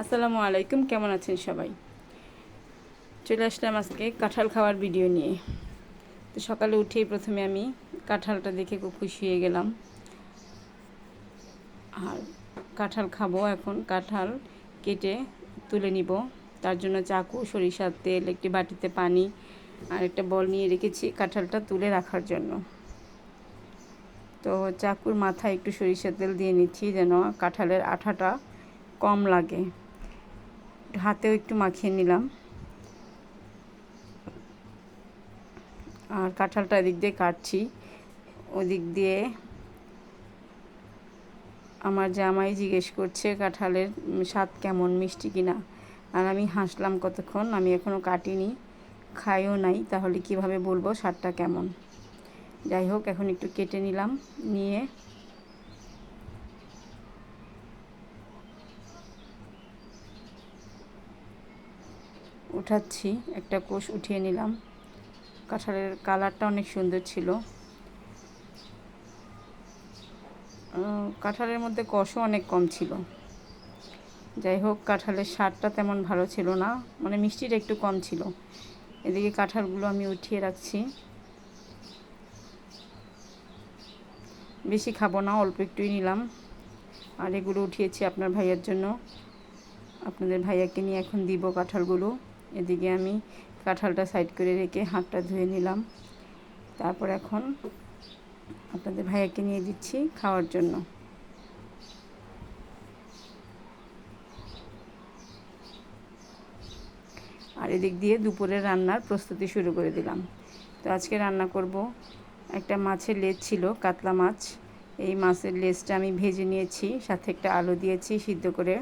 আসসালামু আলাইকুম, কেমন আছেন সবাই? চলে আসলাম আজকে কাঁঠাল খাওয়ার ভিডিও নিয়ে। তো সকালে উঠেই প্রথমে আমি কাঁঠালটা দেখে খুব খুশি হয়ে গেলাম। আর কাঁঠাল খাব এখন, কাঁঠাল কেটে তুলে নিব। তার জন্য চাকু, সরিষার তেল, একটি বাটিতে পানি আর একটা বল নিয়ে রেখেছি কাঁঠালটা তুলে রাখার জন্য। তো চাকুর মাথায় একটু সরিষার তেল দিয়ে নিচ্ছি যেন কাঁঠালের আঠাটা কম লাগে। হাতেও একটু মাখিয়ে নিলাম। আর কাঁঠালটা এদিক দিয়ে কাটছি। ওদিক দিয়ে আমার জামাই জিজ্ঞেস করছে কাঁঠালের স্বাদ কেমন, মিষ্টি কিনা? আর আমি হাসলাম কতক্ষণ, আমি এখনও কাটিনি, খাইও নাই, তাহলে কীভাবে বলব স্বাদটা কেমন? যাই হোক, এখন একটু কেটে নিলাম, নিয়ে উঠাচ্ছি, একটা কোষ উঠিয়ে নিলাম। কাঁঠালের কালারটা অনেক সুন্দর ছিল। কাঁঠালের মধ্যে কষও অনেক কম ছিল। যাই হোক, কাঁঠালের স্বাদটা তেমন ভালো ছিল না মানে মিষ্টিটা একটু কম ছিল। এদিকে কাঁঠালগুলো আমি উঠিয়ে রাখছি। বেশি খাব না, অল্প একটুই নিলাম। আর এগুলো উঠিয়েছি আপনার ভাইয়ের জন্য। আপনাদের ভাইয়াকে নিয়ে এখন দিব কাঁঠালগুলো। এদিকে আমি কাঁঠালটা সাইড করে রেখে হাতটা ধুয়ে নিলাম। তারপর এখন আপনাদের ভাইয়াকে নিয়ে দিচ্ছি খাওয়ার জন্য। আর এদিক দিয়ে দুপুরের রান্নার প্রস্তুতি শুরু করে দিলাম। তো আজকে রান্না করব একটা মাছের লেজ ছিল, কাতলা মাছ। এই মাছের লেজটা আমি ভেজে নিয়েছি, সাথে একটা আলু দিয়েছি সিদ্ধ করে।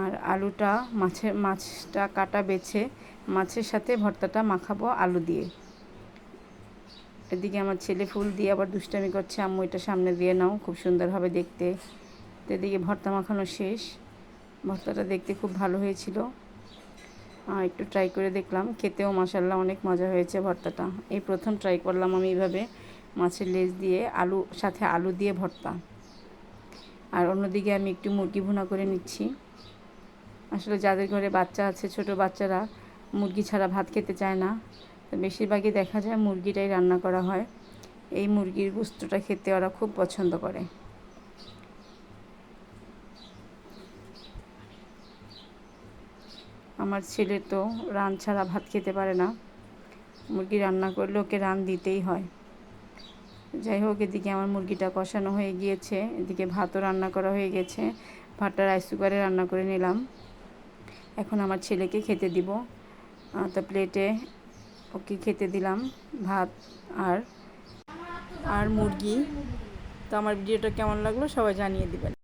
আর আলুটা মাছের, মাছটা কাটা বেছে মাছের সাথে ভর্তাটা মাখাবো আলু দিয়ে। এদিকে আমার ছেলে ফুল দিয়ে আবার দুষ্টামি করছে, আম্মু এটা সামনে দিয়ে নাও, খুব সুন্দর হবে দেখতে। এদিকে ভর্তা মাখানো শেষ। ভর্তাটা দেখতে খুব ভালো হয়েছিল। একটু ট্রাই করে দেখলাম, খেতেও মাসাল্লাহ অনেক মজা হয়েছে ভর্তাটা। এই প্রথম ট্রাই করলাম আমি এইভাবে মাছের লেজ দিয়ে আলু, সাথে আলু দিয়ে ভর্তা। আর অন্যদিকে আমি একটু মুরগি ভুনা করে নিচ্ছি। আসলে যাদের ঘরে বাচ্চা আছে, ছোট বাচ্চারা মুরগি ছাড়া ভাত খেতে চায় না। তো বেশিরভাগই দেখা যায় মুরগিটাই রান্না করা হয়। এই মুরগির গুস্তটা খেতে ওরা খুব পছন্দ করে। আমার ছেলে তো রান ছাড়া ভাত খেতে পারে না। মুরগি রান্না করলে ওকে রান দিতেই হয়। যাই হোক, এদিকে আমার মুরগিটা কষানো হয়ে গিয়েছে। এদিকে ভাতও রান্না করা হয়ে গেছে। ভাতটা রাইস কুকারে রান্না করে নিলাম। এখন আমার ছেলেকে খেতে দিব। তো প্লেটে ওকে খেতে দিলাম, ভাত আর আর মুরগি। তো আমার ভিডিওটা কেমন লাগল সবাই জানিয়ে দিবেন।